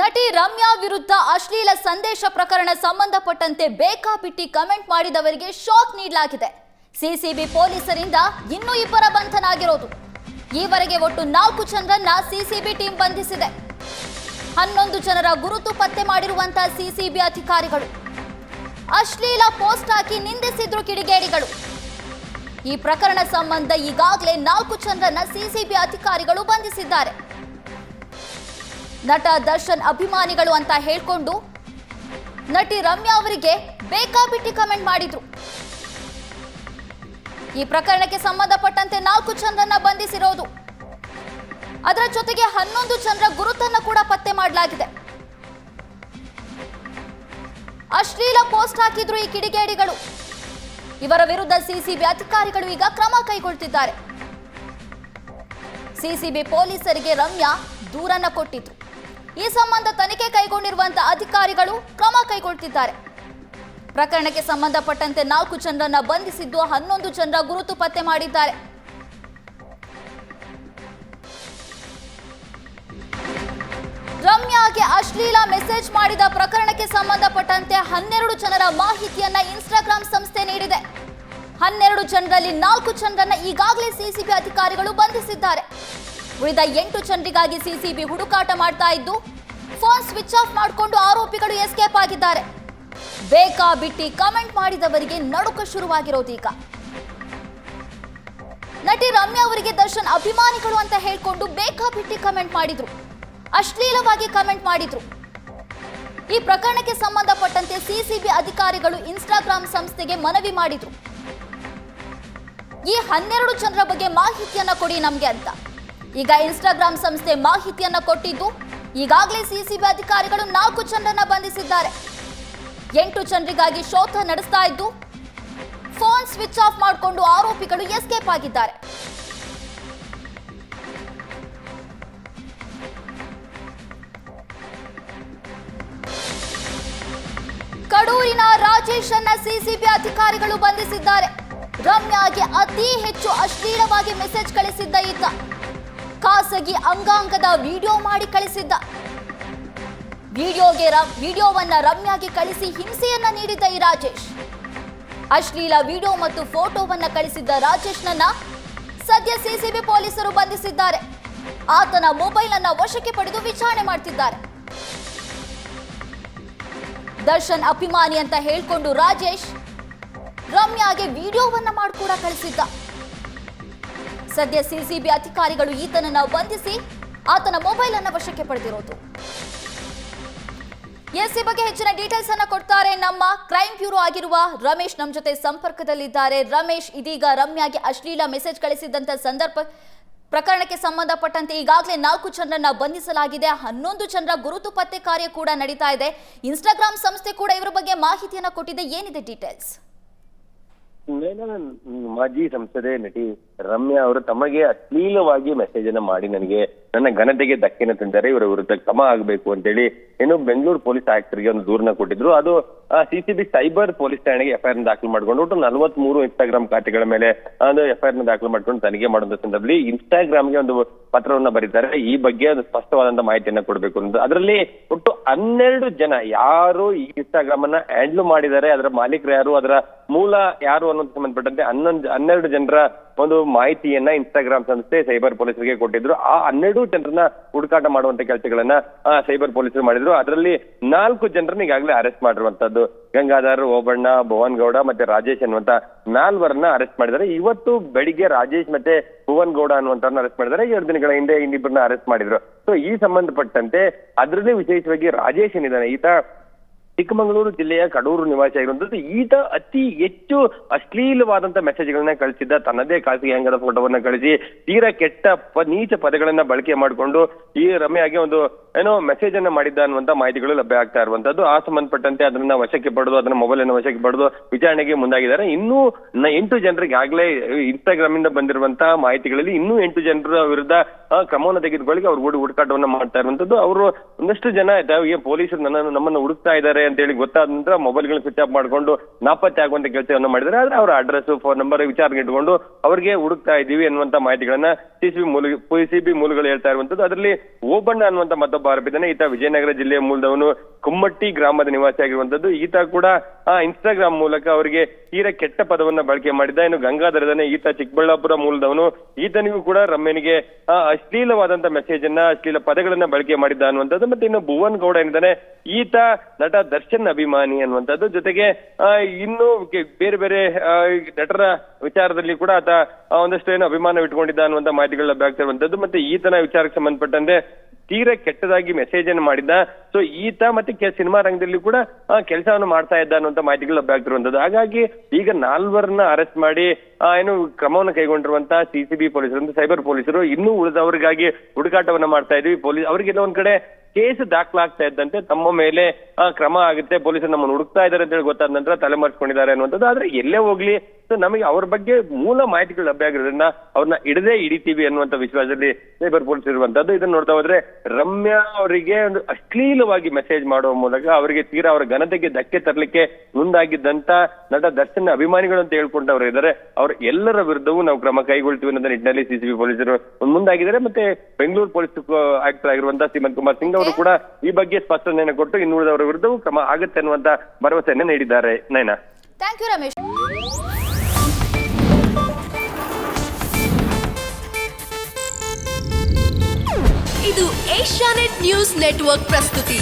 ನಟಿ ರಮ್ಯಾ ವಿರುದ್ಧ ಅಶ್ಲೀಲ ಸಂದೇಶ ಪ್ರಕರಣ ಸಂಬಂಧಪಟ್ಟಂತೆ ಬೇಕಾಬಿಟ್ಟಿ ಕಮೆಂಟ್ ಮಾಡಿದವರಿಗೆ ಶಾಕ್ ನೀಡಲಾಗಿದೆ. ಸಿಸಿಬಿ ಪೊಲೀಸರಿಂದ ಇನ್ನೂ ಇಬ್ಬರ ಬಂಧನ ಆಗಿರೋದು ಈವರೆಗೆ ಒಟ್ಟು ನಾಲ್ಕು ಜನರನ್ನ ಸಿಸಿಬಿ ಟೀಮ್ ಬಂಧಿಸಿದೆ. ಹನ್ನೊಂದು ಜನರ ಗುರುತು ಪತ್ತೆ ಮಾಡಿರುವಂತಹ ಸಿಸಿಬಿ ಅಧಿಕಾರಿಗಳು. ಅಶ್ಲೀಲ ಪೋಸ್ಟ್ ಹಾಕಿ ನಿಂದಿಸಿದ್ರು ಕಿಡಿಗೇಡಿಗಳು. ಈ ಪ್ರಕರಣ ಸಂಬಂಧ ಈಗಾಗಲೇ ನಾಲ್ಕು ಜನರನ್ನ ಸಿಸಿಬಿ ಅಧಿಕಾರಿಗಳು ಬಂಧಿಸಿದ್ದಾರೆ. ನಟ ದರ್ಶನ್ ಅಭಿಮಾನಿಗಳು ಅಂತ ಹೇಳ್ಕೊಂಡು ನಟಿ ರಮ್ಯಾ ಅವರಿಗೆ ಬೇಕಾಬಿಟ್ಟಿ ಕಮೆಂಟ್ ಮಾಡಿದ್ರು. ಈ ಪ್ರಕರಣಕ್ಕೆ ಸಂಬಂಧಪಟ್ಟಂತೆ ನಾಲ್ಕು ಜನರನ್ನ ಬಂಧಿಸಿರೋದು. ಅದರ ಜೊತೆಗೆ ಹನ್ನೊಂದು ಜನರ ಗುರುತನ್ನ ಕೂಡ ಪತ್ತೆ ಮಾಡಲಾಗಿದೆ. ಅಶ್ಲೀಲ ಪೋಸ್ಟ್ ಹಾಕಿದ್ರು ಈ ಕಿಡಿಗೇಡಿಗಳು. ಇವರ ವಿರುದ್ಧ ಸಿಸಿಬಿ ಅಧಿಕಾರಿಗಳು ಈಗ ಕ್ರಮ ಕೈಗೊಳ್ತಿದ್ದಾರೆ. ಸಿಸಿಬಿ ಪೊಲೀಸರಿಗೆ ರಮ್ಯಾ ದೂರನ್ನ ಕೊಟ್ಟಿದ್ರು. ಈ ಸಂಬಂಧ ತನಿಖೆ ಕೈಗೊಂಡಿರುವಂತಹ ಅಧಿಕಾರಿಗಳು ಕ್ರಮ ಕೈಗೊಳ್ತಿದ್ದಾರೆ. ಪ್ರಕರಣಕ್ಕೆ ಸಂಬಂಧಪಟ್ಟಂತೆ ನಾಲ್ಕು ಜನರನ್ನ ಬಂಧಿಸಿದ್ದು ಹನ್ನೊಂದು ಜನರ ಗುರುತು ಪತ್ತೆ ಮಾಡಿದ್ದಾರೆ. ರಮ್ಯಾಗೆ ಅಶ್ಲೀಲ ಮೆಸೇಜ್ ಮಾಡಿದ ಪ್ರಕರಣಕ್ಕೆ ಸಂಬಂಧಪಟ್ಟಂತೆ ಹನ್ನೆರಡು ಜನರ ಮಾಹಿತಿಯನ್ನ ಇನ್ಸ್ಟಾಗ್ರಾಮ್ ಸಂಸ್ಥೆ ನೀಡಿದೆ. ಹನ್ನೆರಡು ಜನರಲ್ಲಿ ನಾಲ್ಕು ಜನರನ್ನ ಈಗಾಗಲೇ ಸಿಸಿಬಿ ಅಧಿಕಾರಿಗಳು ಬಂಧಿಸಿದ್ದಾರೆ. ಉಳಿದ ಎಂಟು ಜನರಿಗಾಗಿ ಸಿಸಿಬಿ ಹುಡುಕಾಟ ಮಾಡ್ತಾ ಇದ್ದು, ಫೋನ್ ಸ್ವಿಚ್ ಆಫ್ ಮಾಡಿಕೊಂಡು ಆರೋಪಿಗಳು ಎಸ್ಕೇಪ್ ಆಗಿದ್ದಾರೆ. ಬೇಕಾ ಬಿಟ್ಟಿ ಕಮೆಂಟ್ ಮಾಡಿದವರಿಗೆ ನಡುಕ ಶುರುವಾಗಿರೋದೀಗ ನಟಿ ರಮ್ಯಾ ಅವರಿಗೆ ದರ್ಶನ್ ಅಭಿಮಾನಿಗಳು ಅಂತ ಹೇಳ್ಕೊಂಡು ಬೇಕಾ ಬಿಟ್ಟಿ ಕಮೆಂಟ್ ಮಾಡಿದ್ರು. ಅಶ್ಲೀಲವಾಗಿ ಕಮೆಂಟ್ ಮಾಡಿದ್ರು. ಈ ಪ್ರಕರಣಕ್ಕೆ ಸಂಬಂಧಪಟ್ಟಂತೆ ಸಿಸಿಬಿ ಅಧಿಕಾರಿಗಳು ಇನ್ಸ್ಟಾಗ್ರಾಮ್ ಸಂಸ್ಥೆಗೆ ಮನವಿ ಮಾಡಿದ್ರು. ಈ ಹನ್ನೆರಡು ಜನರ ಬಗ್ಗೆ ಮಾಹಿತಿಯನ್ನ ಕೊಡಿ ನಮ್ಗೆ ಅಂತ. ಈಗ ಇನ್ಸ್ಟಾಗ್ರಾಂ ಸಂಸ್ಥೆ ಮಾಹಿತಿಯನ್ನ ಕೊಟ್ಟಿದ್ದು. ಈಗಾಗಲೇ ಸಿಸಿಬಿ ಅಧಿಕಾರಿಗಳು ನಾಲ್ಕು ಜನರನ್ನ ಬಂಧಿಸಿದ್ದಾರೆ. ಎಂಟು ಜನರಿಗಾಗಿ ಶೋಧ ನಡೆಸ್ತಾ ಇದ್ದು, ಫೋನ್ ಸ್ವಿಚ್ ಆಫ್ ಮಾಡಿಕೊಂಡು ಆರೋಪಿಗಳು ಎಸ್ಕೇಪ್ ಆಗಿದ್ದಾರೆ. ಕಡೂರಿನ ರಾಜೇಶ್ ಅನ್ನ ಸಿಸಿಬಿ ಅಧಿಕಾರಿಗಳು ಬಂಧಿಸಿದ್ದಾರೆ. ರಮ್ಯಾಗೆ ಅತಿ ಹೆಚ್ಚು ಅಶ್ಲೀಲವಾಗಿ ಮೆಸೇಜ್ ಕಳಿಸಿದ್ದ ಈತ. ಖಾಸಗಿ ಅಂಗಾಂಗದ ವಿಡಿಯೋ ಮಾಡಿ ಕಳಿಸಿದ್ದ. ವಿಡಿಯೋಗೆ ವಿಡಿಯೋವನ್ನ ರಮ್ಯಾಗೆ ಕಳಿಸಿ ಹಿಂಸೆಯನ್ನ ನೀಡಿದ್ದ ಈ ರಾಜೇಶ್. ಅಶ್ಲೀಲ ವಿಡಿಯೋ ಮತ್ತು ಫೋಟೋವನ್ನ ಕಳಿಸಿದ್ದ ರಾಜೇಶ್ನನ್ನ ಸದ್ಯ ಸಿಸಿಬಿ ಪೊಲೀಸರು ಬಂಧಿಸಿದ್ದಾರೆ. ಆತನ ಮೊಬೈಲ್ ಅನ್ನ ವಶಕ್ಕೆ ಪಡೆದು ವಿಚಾರಣೆ ಮಾಡ್ತಿದ್ದಾರೆ. ದರ್ಶನ್ ಅಭಿಮಾನಿ ಅಂತ ಹೇಳ್ಕೊಂಡು ರಾಜೇಶ್ ರಮ್ಯಾಗೆ ವಿಡಿಯೋವನ್ನ ಮಾಡಿ ಕೂಡ ಕಳಿಸಿದ್ದ. ಸದ್ಯ ಸಿಸಿಬಿ ಅಧಿಕಾರಿಗಳು ಈತನನ್ನ ಬಂಧಿಸಿ ಆತನ ಮೊಬೈಲ್ ಅನ್ನು ವಶಕ್ಕೆ ಪಡೆದಿರೋದು. ಎಸ್ ಈ ಬಗ್ಗೆ ಹೆಚ್ಚಿನ ಡೀಟೇಲ್ಸ್ ಅನ್ನು ಕೊಡ್ತಾರೆ ನಮ್ಮ ಕ್ರೈಮ್ ಬ್ಯೂರೋ ಆಗಿರುವ ರಮೇಶ್. ನಮ್ಮ ಜೊತೆ ಸಂಪರ್ಕದಲ್ಲಿದ್ದಾರೆ ರಮೇಶ್. ಇದೀಗ ರಮ್ಯಾಗೆ ಅಶ್ಲೀಲ ಮೆಸೇಜ್ ಕಳಿಸಿದಂತ ಸಂದರ್ಭ ಪ್ರಕರಣಕ್ಕೆ ಸಂಬಂಧಪಟ್ಟಂತೆ ಈಗಾಗಲೇ ನಾಲ್ಕು ಜನರನ್ನ ಬಂಧಿಸಲಾಗಿದೆ. ಹನ್ನೊಂದು ಜನರ ಗುರುತು ಪತ್ತೆ ಕಾರ್ಯ ಕೂಡ ನಡೀತಾ ಇದೆ. ಇನ್ಸ್ಟಾಗ್ರಾಮ್ ಸಂಸ್ಥೆ ಕೂಡ ಇವರ ಬಗ್ಗೆ ಮಾಹಿತಿಯನ್ನು ಕೊಟ್ಟಿದೆ. ಏನಿದೆ ಡೀಟೇಲ್ಸ್ ಮಾಜಿ ಸಂಸದೆ ನಟಿ ರಮ್ಯಾ ಅವರು ತಮಗೆ ಅಶ್ಲೀಲವಾಗಿ ಮೆಸೇಜ್ ಅನ್ನ ಮಾಡಿ ನನಗೆ. ನನ್ನ ಘನತೆಗೆ ಧಕ್ಕೆನ ತಂದರೆ ಇವರ ವಿರುದ್ಧ ಕ್ರಮ ಆಗಬೇಕು ಅಂತೇಳಿ ಏನು ಬೆಂಗಳೂರು ಪೊಲೀಸ್ ಆಯುಕ್ತರಿಗೆ ಒಂದು ದೂರನ್ನ ಕೊಟ್ಟಿದ್ರು. ಅದು ಸಿಸಿಬಿ ಸೈಬರ್ ಪೊಲೀಸ್ ಠಾಣೆಗೆ ಎಫ್ಐಆರ್ ದಾಖಲು ಮಾಡ್ಕೊಂಡು ಒಟ್ಟು ನಲವತ್ತ್ ಮೂರು ಇನ್ಸ್ಟಾಗ್ರಾಮ್ ಖಾತೆಗಳ ಮೇಲೆ ಅದು ಎಫ್ಐಆರ್ನ ದಾಖಲು ಮಾಡ್ಕೊಂಡು ತನಿಖೆ ಮಾಡುವಂತ ಸಂದರ್ಭದಲ್ಲಿ ಇನ್ಸ್ಟಾಗ್ರಾಮ್ಗೆ ಒಂದು ಪತ್ರವನ್ನ ಬರೀತಾರೆ. ಈ ಬಗ್ಗೆ ಒಂದು ಸ್ಪಷ್ಟವಾದಂತ ಮಾಹಿತಿಯನ್ನ ಕೊಡಬೇಕು ಅಂತ ಅದರಲ್ಲಿ ಒಟ್ಟು ಹನ್ನೆರಡು ಜನ ಯಾರು ಈ ಇನ್ಸ್ಟಾಗ್ರಾಮ್ ಅನ್ನ ಹ್ಯಾಂಡ್ಲ್ ಮಾಡಿದ್ದಾರೆ, ಅದರ ಮಾಲೀಕರು ಯಾರು, ಅದರ ಮೂಲ ಯಾರು ಅನ್ನೋದು ಸಂಬಂಧಪಟ್ಟಂತೆ ಹನ್ನೊಂದು, ಹನ್ನೆರಡು ಜನರ ಒಂದು ಮಾಹಿತಿಯನ್ನ ಇನ್ಸ್ಟಾಗ್ರಾಮ್ ಸಂಸ್ಥೆ ಸೈಬರ್ ಪೊಲೀಸರಿಗೆ ಕೊಟ್ಟಿದ್ರು. ಆ ಹನ್ನೆರಡು ಜನರನ್ನ ಹುಡುಕಾಟ ಮಾಡುವಂತ ಕೆಲಸಗಳನ್ನ ಸೈಬರ್ ಪೊಲೀಸರು ಮಾಡಿದ್ರು. ಅದರಲ್ಲಿ ನಾಲ್ಕು ಜನರನ್ನ ಈಗಾಗಲೇ ಅರೆಸ್ಟ್ ಮಾಡಿರುವಂತದ್ದು. ಗಂಗಾಧರ್, ಓಬಣ್ಣ ಭುವನ್ ಗೌಡ ಮತ್ತೆ ರಾಜೇಶ್ ಅನ್ನುವಂತ ನಾಲ್ವರನ್ನ ಅರೆಸ್ಟ್ ಮಾಡಿದ್ದಾರೆ. ಇವತ್ತು ಬೆಳಿಗ್ಗೆ ರಾಜೇಶ್ ಮತ್ತೆ ಭುವನ್ ಗೌಡ ಅನ್ನುವಂತವ್ರನ್ನ ಅರೆಸ್ಟ್ ಮಾಡಿದ್ದಾರೆ. ಎರಡು ದಿನಗಳ ಹಿಂದೆ ಇನ್ನಿಬ್ಬರನ್ನ ಅರೆಸ್ಟ್ ಮಾಡಿದ್ರು. ಸೊ ಈ ಸಂಬಂಧಪಟ್ಟಂತೆ ಅದರಲ್ಲಿ ವಿಶೇಷವಾಗಿ ರಾಜೇಶ್ ಏನಿದ್ದಾನೆ, ಈತ ಚಿಕ್ಕಮಗಳೂರು ಜಿಲ್ಲೆಯ ಕಡೂರು ನಿವಾಸಿ ಆಗಿರುವಂತದ್ದು ಈತ ಅತಿ ಹೆಚ್ಚು ಅಶ್ಲೀಲವಾದಂತ ಮೆಸೇಜ್ಗಳನ್ನ ಕಳಿಸಿದ್ದ. ತನ್ನದೇ ಖಾಸಗಿ ಅಂಗದ ಫೋಟೋವನ್ನ ಕಳಿಸಿ, ತೀರಾ ಕೆಟ್ಟ ನೀಚ ಪದಗಳನ್ನ ಬಳಕೆ ಮಾಡಿಕೊಂಡು, ಈ ರಮ್ಯಾಗೆ ಒಂದು ಏನೋ ಮೆಸೇಜ್ ಅನ್ನ ಮಾಡಿದ್ದ ಅನ್ನುವಂತ ಮಾಹಿತಿಗಳು ಲಭ್ಯ ಆಗ್ತಾ ಇರುವಂತದ್ದು ಆ ಸಂಬಂಧಪಟ್ಟಂತೆ ಅದನ್ನ ವಶಕ್ಕೆ ಪಡೆದು, ಅದನ್ನ ಮೊಬೈಲ್ ಅನ್ನು ವಶಕ್ಕೆ ಪಡೆದು ವಿಚಾರಣೆಗೆ ಮುಂದಾಗಿದ್ದಾರೆ. ಇನ್ನೂ ಎಂಟು ಜನರಿಗೆ ಆಗ್ಲೇ ಇನ್ಸ್ಟಾಗ್ರಾಮ್ ಇಂದ ಬಂದಿರುವಂತಹ ಮಾಹಿತಿಗಳಲ್ಲಿ ಇನ್ನೂ ಎಂಟು ಜನರ ವಿರುದ್ಧ ಕ್ರಮವನ್ನು ತೆಗೆದುಕೊಳ್ಳಿ ಅವ್ರು ಹುಡು ಹುಡುಕಾಟವನ್ನ ಮಾಡ್ತಾ ಇರುವಂತದ್ದು ಅವರು ಒಂದಷ್ಟು ಜನ ಪೊಲೀಸರು ನನ್ನನ್ನು, ನಮ್ಮನ್ನು ಹುಡುಕ್ತಾ ಇದ್ದಾರೆ ಅಂತ ಹೇಳಿ ಗೊತ್ತಾದ ನಂತರ ಮೊಬೈಲ್ಗಳನ್ನ ಸ್ವಿಚ್ ಆಫ್ ಮಾಡ್ಕೊಂಡು ನಾಪತ್ತೆ ಆಗುವಂತ ಕೆಲಸವನ್ನು ಮಾಡಿದ್ರೆ ಆದ್ರೆ ಅವರ ಅಡ್ರೆಸ್ ಫೋನ್ ನಂಬರ್ ವಿಚಾರಣೆ ಇಟ್ಕೊಂಡು ಅವರಿಗೆ ಹುಡುಕ್ತಾ ಇದೀವಿ ಅನ್ನುವಂತ ಮಾಹಿತಿಗಳನ್ನ ಸಿಸಿಬಿ ಮೂಲ ಸಿಬಿ ಮೂಲಗಳು ಹೇಳ್ತಾ ಇರುವಂತದ್ದು. ಅದರಲ್ಲಿ ಓಬಣ್ಣ ಅನ್ನುವಂತ ಮತ್ತೊಬ್ಬ ಆರೋಪಿದ್ದಾನೆ ಈತ ವಿಜಯನಗರ ಜಿಲ್ಲೆಯ ಮೂಲದವನು. ಕುಮ್ಮಟ್ಟಿ ಗ್ರಾಮದ ನಿವಾಸಿ ಆಗಿರುವಂತದ್ದು. ಈತ ಕೂಡ, ಆ ಇನ್ಸ್ಟಾಗ್ರಾಮ್ ಮೂಲಕ ಅವರಿಗೆ ತೀರ ಕೆಟ್ಟ ಪದವನ್ನ ಬಳಕೆ ಮಾಡಿದ್ದ ಇನ್ನು ಗಂಗಾಧರದನೆ ಈತ ಚಿಕ್ಕಬಳ್ಳಾಪುರ ಮೂಲದವನು. ಈತನಿಗೂ ಕೂಡ ರಮ್ಯನಿಗೆ, ಆ, ಅಶ್ಲೀಲವಾದಂತ ಮೆಸೇಜ್ ಅನ್ನ, ಅಶ್ಲೀಲ ಪದಗಳನ್ನ ಬಳಕೆ ಮಾಡಿದ್ದ ಅನ್ನುವಂಥದ್ದು. ಮತ್ತೆ ಇನ್ನು ಭುವನ್ ಗೌಡ ಏನಿದ್ದಾನೆ, ಈತ ನಟ ದರ್ಶನ್ ಅಭಿಮಾನಿ ಅನ್ನುವಂಥದ್ದು. ಜೊತೆಗೆ ಇನ್ನು ಬೇರೆ ಬೇರೆ ನಟರ ವಿಚಾರದಲ್ಲಿ ಕೂಡ ಆತ ಒಂದಷ್ಟು ಏನು ಅಭಿಮಾನ ಇಟ್ಕೊಂಡಿದ್ದ ಅನ್ನುವಂತ ಮಾಹಿತಿಗಳು ಲಭ್ಯ ಆಗ್ತಿರುವಂತದ್ದು ಮತ್ತೆ ಈತನ ವಿಚಾರಕ್ಕೆ ಸಂಬಂಧಪಟ್ಟಂತೆ ತೀರಾ ಕೆಟ್ಟದಾಗಿ ಮೆಸೇಜ್ ಅನ್ನು ಮಾಡಿದ್ದ. ಸೊ ಈತ ಮತ್ತೆ ಸಿನಿಮಾ ರಂಗದಲ್ಲಿ ಕೂಡ ಕೆಲಸವನ್ನು ಮಾಡ್ತಾ ಇದ್ದ ಅನ್ನುವಂತ ಮಾಹಿತಿಗಳು ಲಭ್ಯ ಆಗ್ತಿರುವಂತದ್ದು. ಹಾಗಾಗಿ ಈಗ ನಾಲ್ವರನ್ನ ಅರೆಸ್ಟ್ ಮಾಡಿ ಏನು ಕ್ರಮವನ್ನು ಕೈಗೊಂಡಿರುವಂತಹ ಸಿಸಿಬಿ ಪೊಲೀಸರು ಅಂದ್ರೆ ಸೈಬರ್ ಪೊಲೀಸರು ಇನ್ನೂ ಉಳಿದವರಿಗಾಗಿ ಹುಡುಕಾಟವನ್ನ ಮಾಡ್ತಾ ಇದ್ವಿ ಪೊಲೀಸ್ ಅವರಿಗೆಲ್ಲ ಒಂದ್ ಕಡೆ ಕೇಸ್ ದಾಖಲಾಗ್ತಾ ಇದ್ದಂತೆ ತಮ್ಮ ಮೇಲೆ ಕ್ರಮ ಆಗುತ್ತೆ. ಪೊಲೀಸರು ನಮ್ಮನ್ನು ಹುಡುಕ್ತಾ ಇದ್ದಾರೆ ಅಂತ ಹೇಳಿ ಗೊತ್ತಾದ ನಂತರ ತಲೆಮರೆಸ್ಕೊಂಡಿದ್ದಾರೆ ಅನ್ನುವಂಥದ್ದು. ಆದ್ರೆ ಎಲ್ಲೇ ಹೋಗ್ಲಿ ನಮಗೆ ಅವ್ರ ಬಗ್ಗೆ ಮೂಲ ಮಾಹಿತಿಗಳು ಲಭ್ಯ ಆಗಿರೋದ್ರಿಂದ ಅವ್ರನ್ನ ಹಿಡದೇ ಹಿಡಿತೀವಿ ಅನ್ನುವಂಥ ವಿಶ್ವಾಸದಲ್ಲಿ ಸೈಬರ್ ಪೊಲೀಸ್ ಇರುವಂತದ್ದು ಇದನ್ನ ನೋಡ್ತಾ ಹೋದ್ರೆ ರಮ್ಯಾ ಅವರಿಗೆ ಒಂದು ಅಶ್ಲೀಲವಾಗಿ ಮೆಸೇಜ್ ಮಾಡುವ ಮೂಲಕ ಅವರಿಗೆ ತೀರಾ ಅವರ ಘನತೆಗೆ ಧಕ್ಕೆ ತರಲಿಕ್ಕೆ ಮುಂದಾಗಿದ್ದಂತ ನಟ ದರ್ಶನ್ ಅಭಿಮಾನಿಗಳು ಅಂತ ಹೇಳ್ಕೊಂಡವರು ಇದ್ದಾರೆ. ಅವ್ರ ಎಲ್ಲರ ವಿರುದ್ಧವೂ ನಾವು ಕ್ರಮ ಕೈಗೊಳ್ತೀವಿ ಅನ್ನೋದ್ರ ನಿಟ್ಟಿನಲ್ಲಿ ಸಿಸಿಬಿ ಪೊಲೀಸರು ಮುಂದಾಗಿದ್ದಾರೆ. ಮತ್ತೆ ಬೆಂಗಳೂರು ಪೊಲೀಸ್ ಆಯುಕ್ತರ ಆಗಿರುವಂತಹ ಸೀಮಂತ್ ಕುಮಾರ್ ಸಿಂಗ್ ಅವರು ಕೂಡ ಈ ಬಗ್ಗೆ ಸ್ಪಷ್ಟನೆಯನ್ನು ಕೊಟ್ಟು ಇನ್ನುಳಿದವರ ವಿರುದ್ಧವೂ ಕ್ರಮ ಆಗುತ್ತೆ ಅನ್ನುವಂತ ಭರವಸೆಯನ್ನು ನೀಡಿದ್ದಾರೆ. ನಯನ. Thank you Ramesh. ಇದು ಏಷ್ಯಾನೆಟ್ ನ್ಯೂಸ್ ನೆಟ್ವರ್ಕ್ ಪ್ರಸ್ತುತಿ.